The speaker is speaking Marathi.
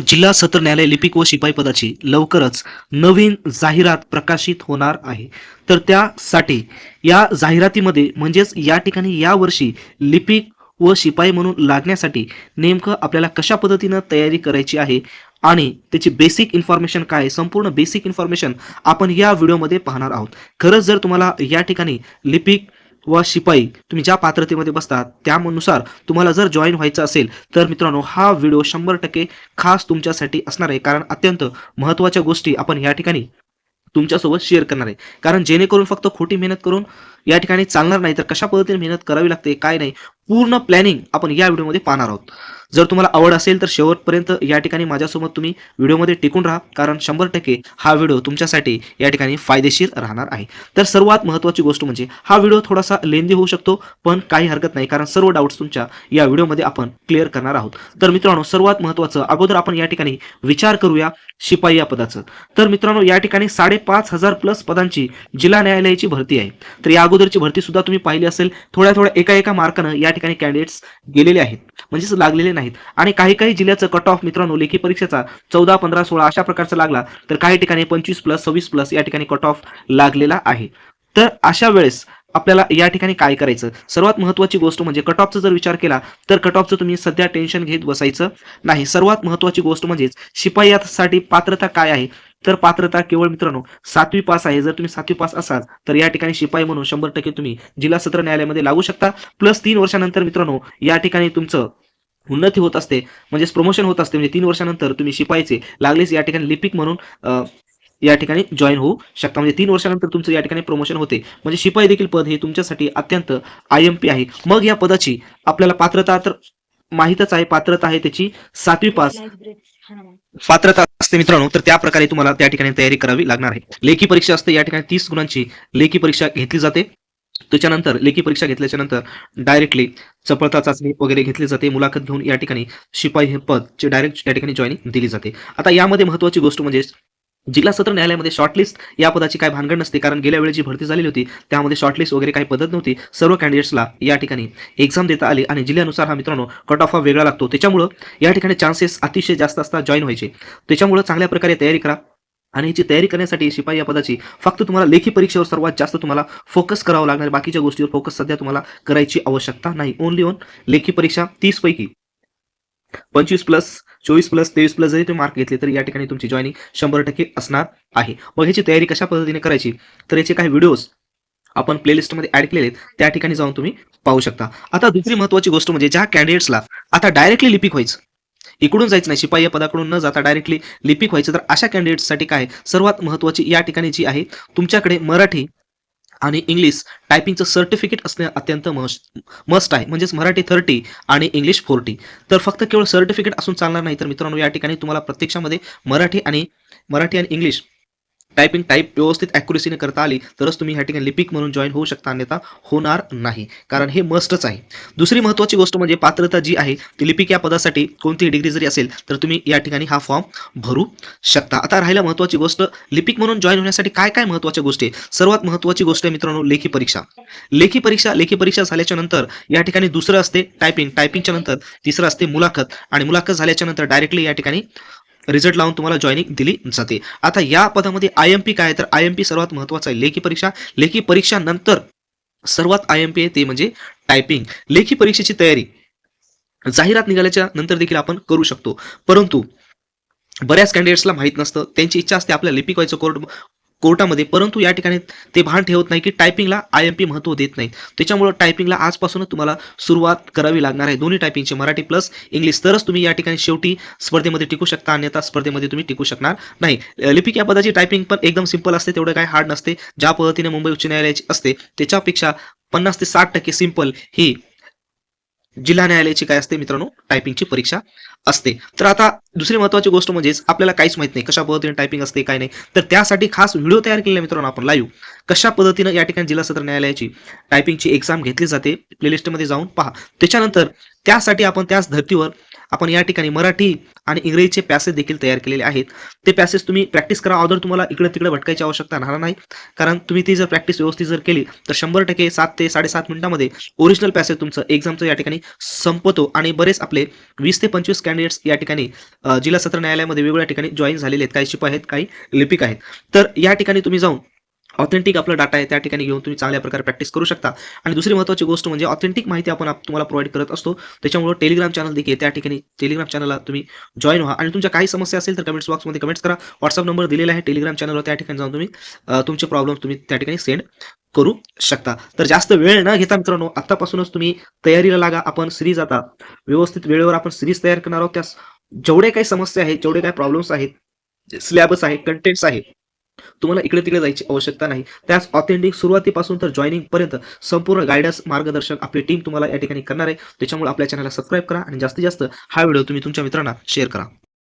जिल्हा सत्र न्यायालय लिपिक व शिपाई पदाची लवकरच नवीन जाहिरात प्रकाशित होणार आहे. तर त्यासाठी या जाहिरातीमध्ये म्हणजेच या ठिकाणी यावर्षी लिपिक व शिपाई म्हणून लागण्यासाठी नेमकं आपल्याला कशा पद्धतीनं तयारी करायची आहे आणि त्याची बेसिक इन्फॉर्मेशन काय आहे, संपूर्ण बेसिक इन्फॉर्मेशन आपण या व्हिडिओमध्ये पाहणार आहोत. खरंच जर तुम्हाला या ठिकाणी लिपिक व शिपाई तुम्ही ज्या पात्रतेमध्ये बसतात त्यानुसार तुम्हाला जर जॉईन व्हायचं असेल तर मित्रांनो हा व्हिडिओ शंभर टक्के खास तुमच्यासाठी असणार आहे. कारण अत्यंत महत्त्वाच्या गोष्टी आपण या ठिकाणी तुमच्यासोबत शेअर करणार आहे. कारण जेणेकरून फक्त खोटी मेहनत करून या ठिकाणी चालणार नाही तर कशा पद्धतीने मेहनत करावी लागते काय नाही पूर्ण प्लॅनिंग आपण या व्हिडिओमध्ये पाहणार आहोत. जर तुम्हाला आवड असेल तर शेवटपर्यंत या ठिकाणी माझ्यासोबत तुम्ही व्हिडिओमध्ये टिकून राहा कारण शंभर टक्के हा व्हिडिओ तुमच्यासाठी या ठिकाणी फायदेशीर राहणार आहे. तर सर्वात महत्त्वाची गोष्ट म्हणजे हा व्हिडिओ थोडासा लेंदी होऊ शकतो पण काही हरकत नाही कारण सर्व डाऊट्स तुमच्या या व्हिडिओमध्ये आपण क्लिअर करणार आहोत. तर मित्रांनो सर्वात महत्त्वाचं अगोदर आपण या ठिकाणी विचार करूया शिपाई या पदाचं. तर मित्रांनो या ठिकाणी साडेपाच हजार प्लस पदांची जिल्हा न्यायालयाची भरती आहे. तर या अगोदरची भरती सुद्धा तुम्ही पाहिली असेल थोड्या थोड्या एका एका मार्कानं या ठिकाणी कॅन्डिडेट्स गेलेले आहेत. म्हणजेच लागलेले नाहीत. आणि काही काही जिल्ह्याचं कट ऑफ मित्रांनो लेखी परीक्षेचा चौदा पंधरा सोळा अशा प्रकारचा लागला तर काही ठिकाणी पंचवीस प्लस सव्वीस प्लस या ठिकाणी कट ऑफ लागलेला आहे. तर अशा वेळेस आपल्याला या ठिकाणी काय करायचं? सर्वात महत्वाची गोष्ट म्हणजे कट ऑफचा जर विचार केला तर कट ऑफचं तुम्ही सध्या टेन्शन घेत बसायचं नाही. सर्वात महत्वाची गोष्ट म्हणजेच शिपाई यासाठी पात्रता काय आहे? तर पात्रता केवळ मित्रांनो सातवी पास आहे. जर तुम्ही सातवी पास असाल तर या ठिकाणी शिपाई म्हणून शंभर टक्के तुम्ही जिल्हा सत्र न्यायालयामध्ये लागू शकता. प्लस तीन वर्षानंतर मित्रांनो या ठिकाणी तुमचं उन्नती होत असते म्हणजेच प्रमोशन होत असते म्हणजे तीन वर्षानंतर तुम्ही शिपाईचे लागलेच या ठिकाणी लिपिक म्हणून या ठिकाणी जॉईन होऊ शकता. म्हणजे तीन वर्षानंतर तुमचं या ठिकाणी प्रमोशन होते. म्हणजे शिपाई देखील पद हे तुमच्यासाठी अत्यंत आय एम पी आहे. मग या पदाची आपल्याला पात्रता तर माहीतच आहे पात्रता आहे त्याची सातवी पास. पात्रता असते मित्रांनो तर त्या प्रकारे तुम्हाला त्या ठिकाणी तयारी करावी लागणार आहे. लेखी परीक्षा असते या ठिकाणी तीस गुणांची लेखी परीक्षा घेतली जाते. त्याच्यानंतर लेखी परीक्षा घेतल्याच्या नंतर डायरेक्टली चपळता चाचणी वगैरे घेतली जाते. मुलाखत घेऊन या ठिकाणी शिपाई हे पद चे डायरेक्ट या ठिकाणी जॉईनिंग दिली जाते. आता यामध्ये महत्वाची गोष्ट म्हणजे जिल्हा सत्र न्यायालयामध्ये शॉर्टलिस्ट या पदाची काय भानगड नसते. कारण गेल्या वेळी जी भरती झालेली होती त्यामध्ये शॉर्टलिस्ट वगैरे काही पद्धत नव्हती. सर्व कॅन्डिडेट्सला या ठिकाणी एक्झाम देता आली आणि जिल्ह्यानुसार हा मित्रांनो कट ऑफ हा वेगळा लागतो. त्याच्यामुळं या ठिकाणी चान्सेस अतिशय जास्त असतात जॉईन व्हायचे. त्याच्यामुळं चांगल्या प्रकारे तयारी करा. आणि याची तयारी करण्यासाठी शिपाई या पदाची फक्त तुम्हाला लेखी परीक्षेवर सर्वात जास्त तुम्हाला फोकस करावं लागणार बाकीच्या गोष्टीवर फोकस सध्या तुम्हाला करायची आवश्यकता नाही. ओनली ऑन लेखी परीक्षा तीस पैकी पंचवीस प्लस चोवीस प्लस तेवीस प्लस जरी तुम्ही मार्क घेतले तर या ठिकाणी तुमची जॉईनिंग शंभर टक्के असणार आहे. मग ह्याची तयारी कशा पद्धतीने करायची? तर याचे काही व्हिडिओज आपण प्लेलिस्टमध्ये ऍड केलेले त्या ठिकाणी जाऊन तुम्ही पाहू शकता. आता दुसरी महत्वाची गोष्ट म्हणजे ज्या कॅन्डिडेट्सला आता डायरेक्टली लिपिक व्हायचं. इकडून जायचं नाही. शिपाई या पदाकडून न जाता डायरेक्टली लिपिक व्हायचं. तर अशा कॅन्डिडेटसाठी काय सर्वात महत्वाची या ठिकाणी जी आहे तुमच्याकडे मराठी आणि इंग्लिश टायपिंगचं सर्टिफिकेट असणे अत्यंत मस्ट आहे. म्हणजेच मराठी थर्टी आणि इंग्लिश फोर्टी तर फक्त केवळ सर्टिफिकेट असून चालणार नाही. तर मित्रांनो या ठिकाणी तुम्हाला प्रत्यक्षामध्ये मराठी आणि मराठी आणि इंग्लिश टायपिंग टाईप व्यवस्थित ॲक्युरेसीने करता आली तरच तुम्ही ह्या ठिकाणी लिपिक म्हणून जॉईन होऊ शकता अन्यथा होणार नाही. कारण हे मस्टच आहे. दुसरी महत्त्वाची गोष्ट म्हणजे पात्रता जी आहे ती लिपिक या पदासाठी कोणतीही डिग्री जरी असेल तर तुम्ही या ठिकाणी हा फॉर्म भरू शकता. आता राहिला महत्त्वाची गोष्ट लिपिक म्हणून जॉईन होण्यासाठी काय काय महत्त्वाच्या गोष्टी आहे? सर्वात महत्त्वाची गोष्ट आहे मित्रांनो लेखी परीक्षा. लेखी परीक्षा लेखी परीक्षा झाल्याच्यानंतर या ठिकाणी दुसरं असते टायपिंग टायपिंगच्या नंतर तिसरं असते मुलाखत. आणि मुलाखत झाल्याच्यानंतर डायरेक्टली या ठिकाणी रिझल्ट लावून तुम्हाला जॉईनिंग दिली जाते. आता या पदामध्ये आय एम पी काय तर आय एम पी सर्वात महत्त्वाचं आहे. लेखी परीक्षा. लेखी परीक्षा नंतर सर्वात आय एम पी आहे ते म्हणजे टायपिंग लेखी परीक्षेची तयारी. जाहिरात निघाल्याच्या नंतर देखील आपण करू शकतो. परंतु बऱ्याच कॅन्डिडेट्सला माहीत नसतं. त्यांची इच्छा असते आपल्या लिपिक व्हायचं कोर्ट कोर्टामध्ये परंतु या ठिकाणी ते भान ठेवत नाही की टायपिंगला आय एम पी महत्त्व देत नाही त्याच्यामुळं टायपिंगला आजपासूनच तुम्हाला सुरुवात करावी लागणार आहे. दोन्ही टायपिंगचे मराठी प्लस इंग्लिश तरच तुम्ही या ठिकाणी शेवटी स्पर्धेमध्ये टिकू शकता अन्यथा स्पर्धेमध्ये तुम्ही टिकू शकणार नाही. लिपिक या पदाची टायपिंग पण एकदम सिंपल असते तेवढं काय हार्ड नसते. ज्या पद्धतीने मुंबई उच्च न्यायालयाची असते त्याच्यापेक्षा पन्नास ते साठ टक्के सिंपल ही जिल्हा न्यायालयाची काय असते मित्रांनो? टायपिंगची परीक्षा असते. तर आता दुसरी महत्वाची गोष्ट म्हणजेच आपल्याला काहीच माहीत नाही कशा पद्धतीने टायपिंग असते काय नाही. तर त्यासाठी खास व्हिडिओ तयार केलेला मित्रांनो आपण लाईव्ह कशा पद्धतीनं या ठिकाणी जिल्हा सत्र न्यायालयाची टायपिंगची एक्झाम घेतली जाते? प्लेलिस्टमध्ये जाऊन पहा. त्याच्यानंतर त्यासाठी आपण त्याच धर्तीवर आपण या ठिकाणी मराठी आणि इंग्रजीचे पॅसेज देखील तयार केलेले आहेत. ते पॅसेज तुम्ही प्रॅक्टिस करा अगोदर तुम्हाला इकडे तिकडे भटकायची आवश्यकता राहणार नाही. कारण तुम्ही ती जर प्रॅक्टिस व्यवस्थित जर केली तर शंभर टक्के सात ते साडेसात मिनिटामध्ये ओरिजिनल पॅसेज तुमचं एक्झामचं या ठिकाणी संपतो आणि बरेच आपले वीस ते पंचवीस कॅन्डिडेट्स या ठिकाणी जिल्हा सत्र न्यायालयामध्ये वेगवेगळ्या ठिकाणी जॉईन झालेले आहेत. काही शिप आहेत काही लिपिक आहेत. तर या ठिकाणी तुम्ही जाऊन ऑथेंटिक आपला डाटा आहे त्या ठिकाणी घेऊन तुम्ही चांगल्या प्रकारे प्रॅक्टिस करू शकता. आणि दुसरी महत्त्वाची गोष्ट म्हणजे ऑथेंटिक माहिती आपण तुम्हाला प्रोव्हाइड करत असतो. त्याच्यामुळे टेलिग्राम चॅनल देखील त्या ठिकाणी टेलिग्राम चॅनलला तुम्ही जॉईन व्हा. आणि तुमच्या काही समस्या असेल तर कमेंट्स बॉक्समध्ये कमेंट्स करा. व्हॉट्सअप नंबर दिलेला आहे टेलिग्राम चॅनलवर त्या ठिकाणी जाऊन तुम्ही तुमचे प्रॉब्लेम तुम्ही त्या ठिकाणी सेंड करू शकता. तर जास्त वेळ न घेता मित्रांनो आतापासूनच तुम्ही तयारीला लागा. आपण सिरीज आता व्यवस्थित वेळेवर आपण सिरीज तयार करणार आहोत. त्या जेवढे काही समस्या आहेत जेवढे काही प्रॉब्लेम्स आहेत सिलेबस आहे कंटेंट्स आहेत तुम्हाला इकडे तिकडे जायची आवश्यकता नाही. त्याच ऑथेंटिक सुरुवातीपासून तर जॉईनिंग पर्यंत संपूर्ण गायडन्स मार्गदर्शक आपली टीम तुम्हाला या ठिकाणी करणार आहे. त्याच्यामुळे आपल्या चॅनलला सबस्क्राईब करा आणि जास्तीत जास्त हा व्हिडिओ तुम्ही तुमच्या मित्रांना शेअर करा.